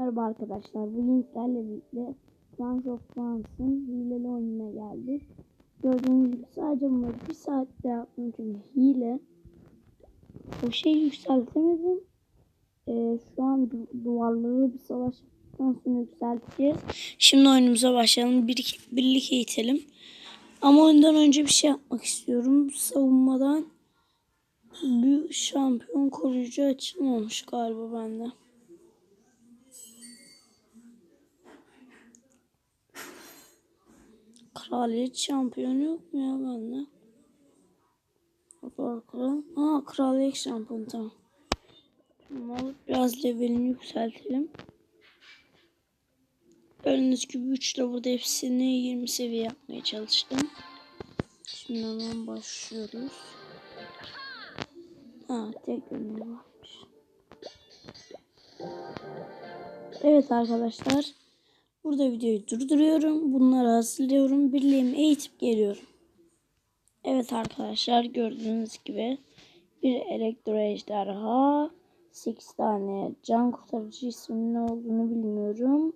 Merhaba arkadaşlar. Bugün sizlerle birlikte Clash of Clans'ın hileli oyununa geldik. Gördüğünüz gibi sadece bunları bir saatte yaptım çünkü hile. O şeyi yükseltemedim. Ee, şu an du- duvarları bir savaştıktan sonra yükselteceğiz. Şimdi oyunumuza başlayalım. Bir, birlik eğitelim. Ama ondan önce bir şey yapmak istiyorum. Savunmadan bir şampiyon koruyucu açılmamış galiba bende. Kraliyet şampiyonu yok mu ya bende? Haber kral. Aa kraliyet şampiyonu tamam. Biraz levelini yükseltelim. Gördüğünüz gibi 3 level'da hepsini 20 seviye yapmaya çalıştım. Şimdi hemen başlıyoruz. Ha tek bölüm varmış. Evet arkadaşlar. Burada videoyu durduruyorum. Bunları hazırlıyorum. Birliğimi eğitip geliyorum. Evet arkadaşlar gördüğünüz gibi bir elektro ejderha 8 tane can kurtarıcı isminin ne olduğunu bilmiyorum.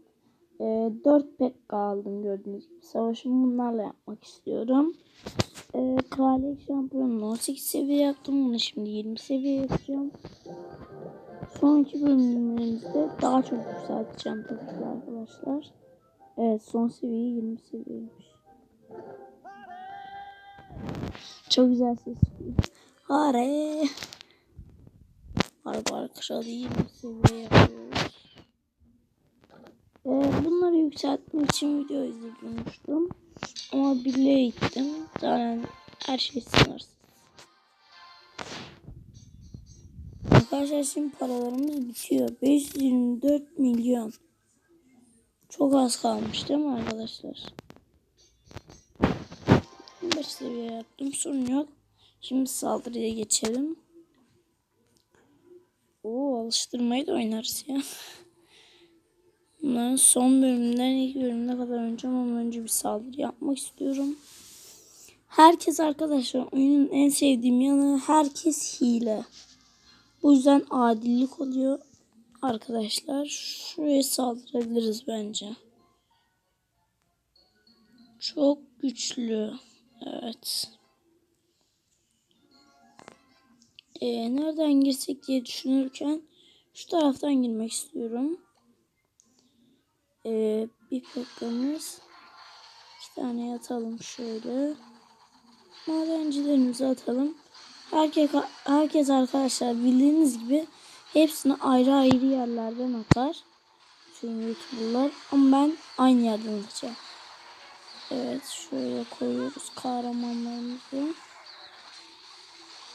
E, 4 pek aldım gördüğünüz gibi. Savaşımı bunlarla yapmak istiyorum. E, kraliyet şampiyonunu 18 seviye yaptım. Bunu şimdi 20 seviye yapacağım. Sonraki bölümlerimizde daha çok yükselteceğim tabii ki arkadaşlar. Evet son seviye 20 seviyeymiş. Çok güzel ses çıkıyor. Hare. Barbar kralı 20 seviye yapıyoruz. Ee, bunları yükseltmek için video izlemiştim. Ama birliğe gittim. Zaten her şey sınırsız. Arkadaşlar şimdi paralarımız bitiyor. 524 milyon. Çok az kalmış değil mi arkadaşlar? 5 seviye yaptım. Sorun yok. Şimdi saldırıya geçelim. Oo alıştırmayı da oynarız ya. Bunların son bölümünden ilk bölümüne kadar oynayacağım ama önce bir saldırı yapmak istiyorum. Herkes arkadaşlar oyunun en sevdiğim yanı herkes hile. Bu yüzden adillik oluyor. Arkadaşlar şuraya saldırabiliriz bence. Çok güçlü. Evet. Ee, nereden girsek diye düşünürken şu taraftan girmek istiyorum. Ee, bir pakamız. İki tane yatalım şöyle. Madencilerimizi atalım. Herkes, herkes arkadaşlar bildiğiniz gibi hepsini ayrı ayrı yerlerden atar. Tüm youtuberlar. Ama ben aynı yerden atacağım. Evet şöyle koyuyoruz kahramanlarımızı.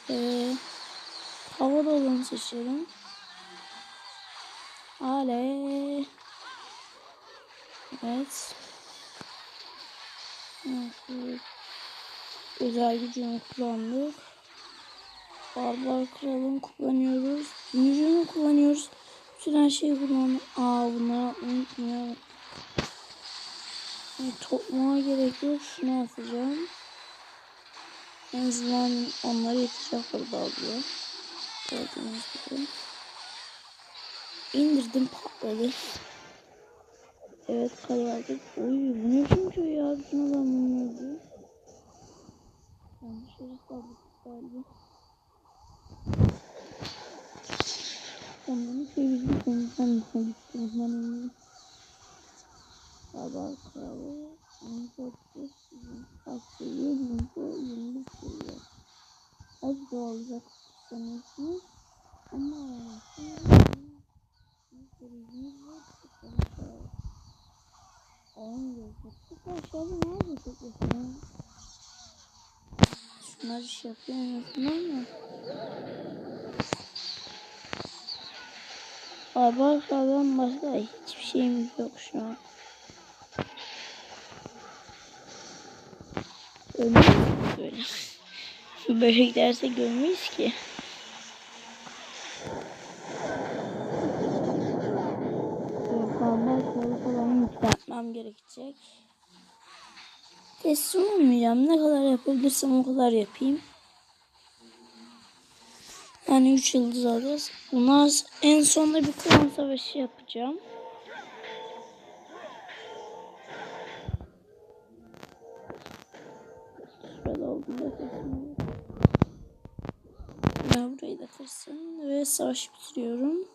Ee, havada olanı seçelim. Ale. Evet. Evet. Özel gücünü kullandık. Barbar kralını kullanıyoruz. Büyücünü kullanıyoruz. Bütün her şeyi kullandık. Aa bunları unutmayalım. Yani toplama gerek yok. Şunu atacağım. En azından onları yetecek orada alıyor. Gördüğünüz gibi. İndirdim patladı. Evet kale aldık. Oy bu ne köy ya? Bütün adam bunu öldü. Yanlış yere saldık galiba. Onların sevgili komutan eminim. Baba kralı. Korktu. Sizin seviye? Bizimki 25 seviye. Az da olacak sanıyorsunuz. Ama bir turizmimiz var. Çok da On gözü. Çok aşağıda ne oldu çok yaşıyor? Şunlar iş yapıyor en. Araba falan başka hiçbir şeyimiz yok şu an. Böyle. Böyle gidersek ölmeyiz ki. Yükseltmem gerekecek. Teslim olmayacağım. Ne kadar yapabilirsem o kadar yapayım. Yani 3 yıldız alacağız. Bunlar en sonunda bir klan savaşı yapacağım. Şöyle olduğunda kesin. Ben burayı da kırsın ve savaşı bitiriyorum.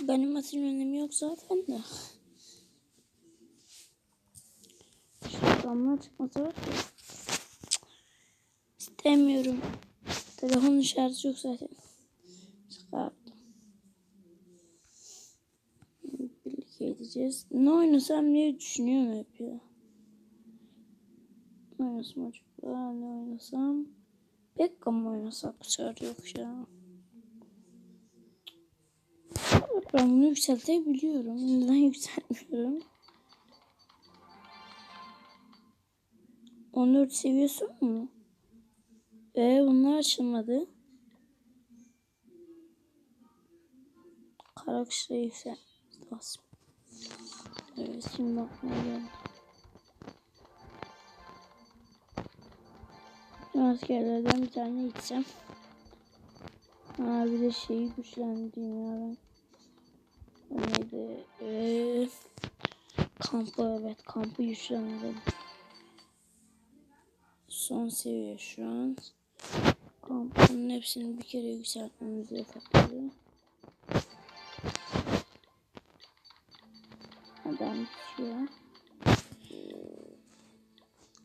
Benim atın önemi yok zaten de. Şu adamlar çıkmasa var ya. İstemiyorum. Telefonun şarjı yok zaten. Çıkardım. Birlikte edeceğiz. Ne oynasam diye düşünüyorum hep ya. Ne oynasam acaba? Ne oynasam? Pekka mı oynasak? Sefer yok ya. Ben bunu yükseltebiliyorum. Neden yükseltmiyorum? 14 seviyesi mu? Ee bunlar açılmadı. Karakışla yükselt lazım. Evet şimdi aklıma geldi. Askerlerden bir tane içeceğim. Ha bir de şeyi güçlendireyim ya ben. O neydi? Ee, kampı evet kampı güçlendirdim. Son seviye şu an. Kampın hepsini bir kere yükseltmemiz yeterli. Adam bitiyor.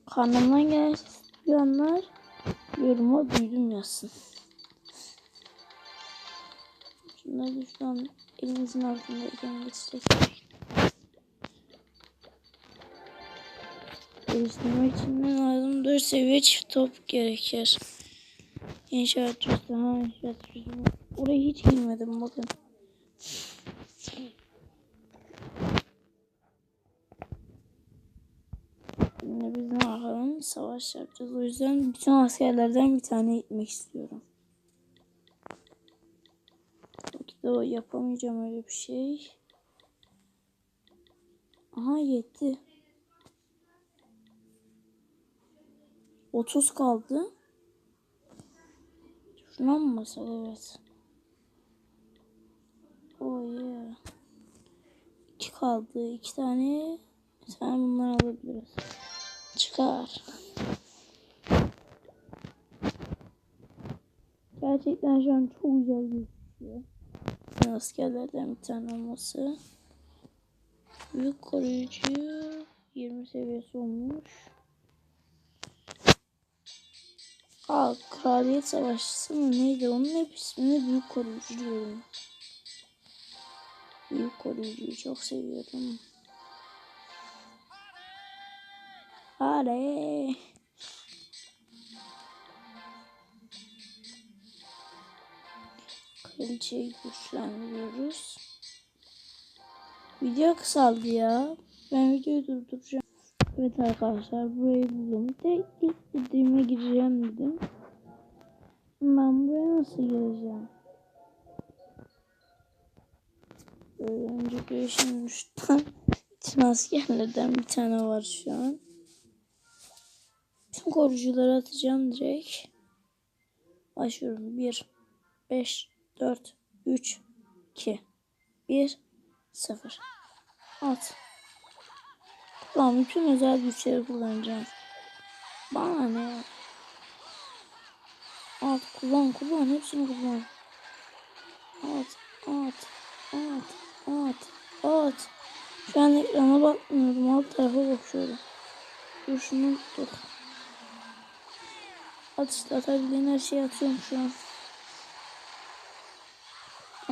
Karnımdan gelen yoruma duydum yazsın. Şunları şu an elimizin altındayken geçecek. Geliştirmek için lazım? 4 seviye çift top gerekir. İnşaat. Ha inşaat üstü. Oraya hiç girmedim bakın. Şimdi biz ne yapalım? Savaş yapacağız. O yüzden bütün askerlerden bir tane gitmek istiyorum. Belki de yapamayacağım öyle bir şey. Aha yetti. 30 kaldı. Şuna mı? Evet. Oh yeah. 2 kaldı. 2 tane. Bir tane bunları alabiliriz. Çıkar. Gerçekten şu an çok güzel gözüküyor. Askerlerden bir tane olması. Büyük koruyucu 20 seviyesi olmuş. Aa, Kraliyet Savaşçısı mı neydi? Onun hep ismini büyük koruyucu diyorum. Büyük koruyucuyu çok seviyorum. Hadi. Kraliçeyi güçlendiriyoruz. Video kısaldı ya. Ben videoyu durduracağım. Evet arkadaşlar burayı buldum. De dediğime gireceğim dedim. Ben buraya nasıl gireceğim? Böyle önce girişim uçtan. Bütün askerlerden bir tane var şu an. Tüm korucuları atacağım direkt. Başlıyorum. 1, 5, 4, 3, 2, 1, 0. At. Tamam bütün özel güçleri kullanacağım. Bana ne? At kullan kullan hepsini kullan. At at at at at. Şu an ekrana bakmıyorum alt tarafa bakıyorum. Dur şunu tut. At atabildiğin her şeyi atıyorum şu an.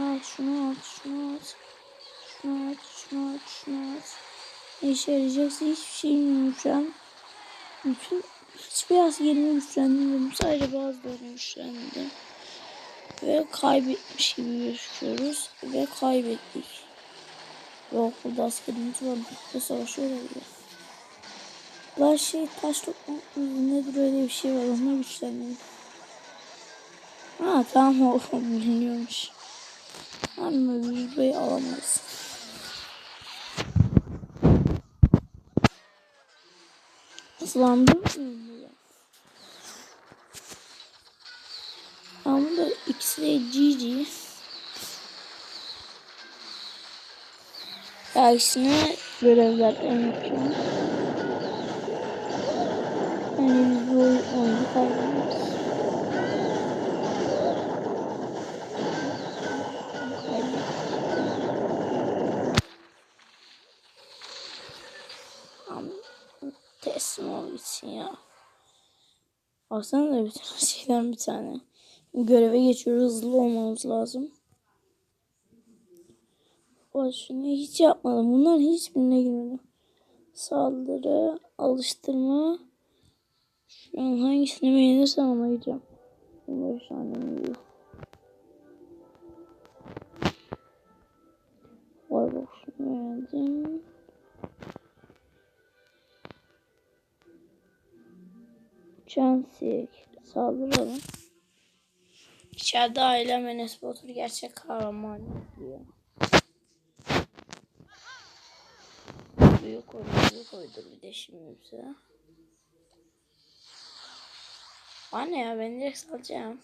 At şunu at şunu at. Şunu at şunu at şunu at. Ne işe yarayacaksa hiçbir şey bilmiyorum şu an. Bütün hiçbir askerimi güçlendirmedim. Sadece bazılarını güçlendirdim. Ve kaybetmiş gibi gözüküyoruz. Ve kaybettik. Yok burada askerimiz var. Burada savaşıyorlar ya. Var şey taş toplamak nedir öyle bir şey var. Ona güçlendim. Ha tamam o biliniyormuş. Ama burayı alamayız. Hızlandım mı? İkisi de GG. Dersine görevler yapıyorum. Yani biz bu oyunu kaybediyoruz. Teslim ol ya. Baksana da bir tane şeyden bir tane. Göreve geçiyoruz. Hızlı olmamız lazım. Bak şunu hiç yapmadım. Bunların hiçbirine girmedim. Saldırı, alıştırma. Şu an hangisini beğenirsem ona gideceğim. 15 tane mi yiyor? Vay bak şunu beğendim. Chansik. Saldıralım. İçeride ailem Enes Batur gerçek kahraman diyor. Büyük oyuncu koydur bir de şimdi bize. Anne ya ben direkt salacağım.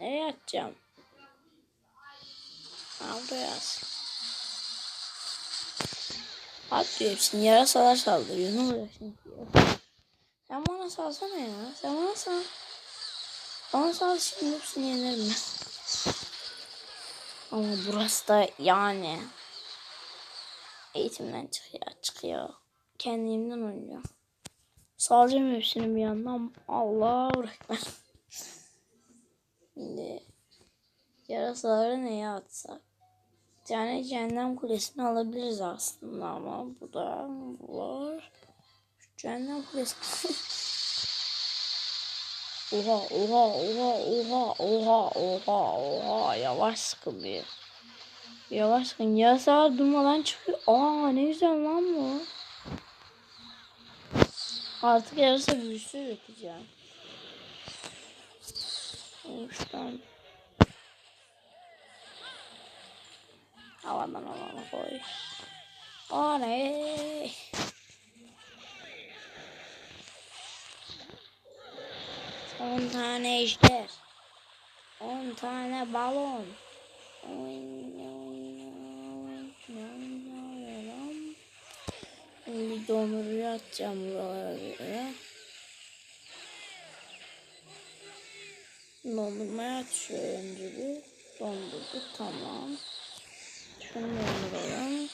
Nereye atacağım? Buraya at. At diyor hepsini yarasalar saldırıyor. Ne olacak şimdi? Sen bana salsana ya. Sen bana sal. Bana sal şimdi hepsini yenerim ben. Ama burası da yani eğitimden çıkıyor, çıkıyor. Kendimden oynuyor. Salacağım hepsini bir yandan. Allah Ekber. Şimdi yarasaları neye atsak? Bir tane cehennem kulesini alabiliriz aslında ama bu da var. Cehennem kulesi. oha oha oha oha oha oha oha yavaş sıkın bir. Yavaş sıkın. Yasağa durmadan çıkıyor. Aa ne güzel lan bu. Artık yarısı büyüsü üreteceğim. Olmuştan. Aman aman koy. Oley. 10 tane ejder. 10 tane balon. Şimdi dondurucu atacağım buralara. Dondurmaya atışıyor önce. Dondurdu tamam. Şunu donduralım.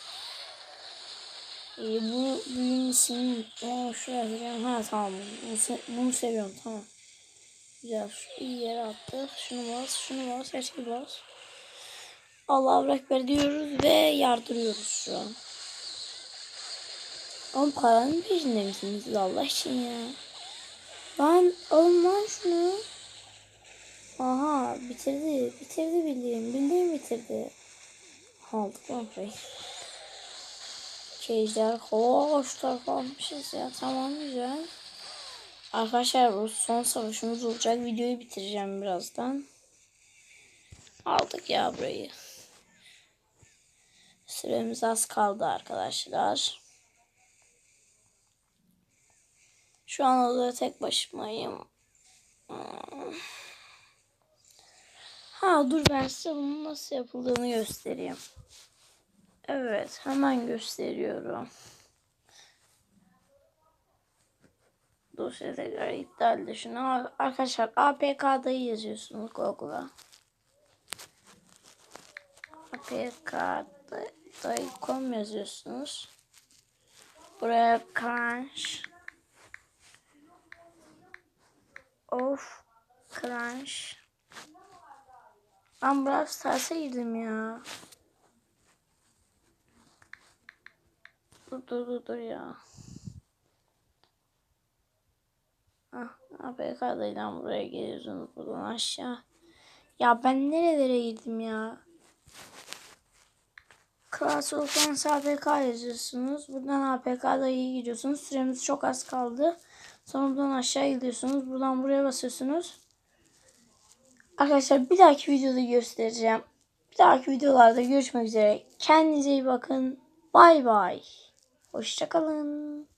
Ee, bu büyümesini ben şuraya yapacağım. Ha tamam bunu, bunu seviyorum tamam. Güzel. Şu iyi yere attık. Şunu bas, şunu bas, her şeyi bas. Allah'a ekber diyoruz ve yardırıyoruz şu an. Ama paranın peşinde misiniz siz Allah için ya? Lan alın şunu. Aha bitirdi. Bitirdi bildiğim. Bildiğim bitirdi. Aldık lan parayı. Kejder hoş tarafa almışız ya. Tamam güzel. Arkadaşlar bu son savaşımız olacak. Videoyu bitireceğim birazdan. Aldık ya burayı. Süremiz az kaldı arkadaşlar. Şu an odada tek başımayım. Ha dur ben size bunun nasıl yapıldığını göstereyim. Evet hemen gösteriyorum. Dosya tekrar iptal de şunu. Arkadaşlar APK'dayı yazıyorsunuz Google'a. APK'dayı.com yazıyorsunuz. Buraya crunch of crunch ben Brawl Stars'a ya. Dur dur dur dur ya. Ah, APK'daydan buraya geliyorsunuz buradan aşağı. Ya ben nerelere girdim ya? Class of Clans APK yazıyorsunuz. Buradan APK'dayı gidiyorsunuz. Süremiz çok az kaldı. Sonra buradan aşağı gidiyorsunuz. Buradan buraya basıyorsunuz. Arkadaşlar bir dahaki videoda göstereceğim. Bir dahaki videolarda görüşmek üzere. Kendinize iyi bakın. Bay bay. Hoşçakalın.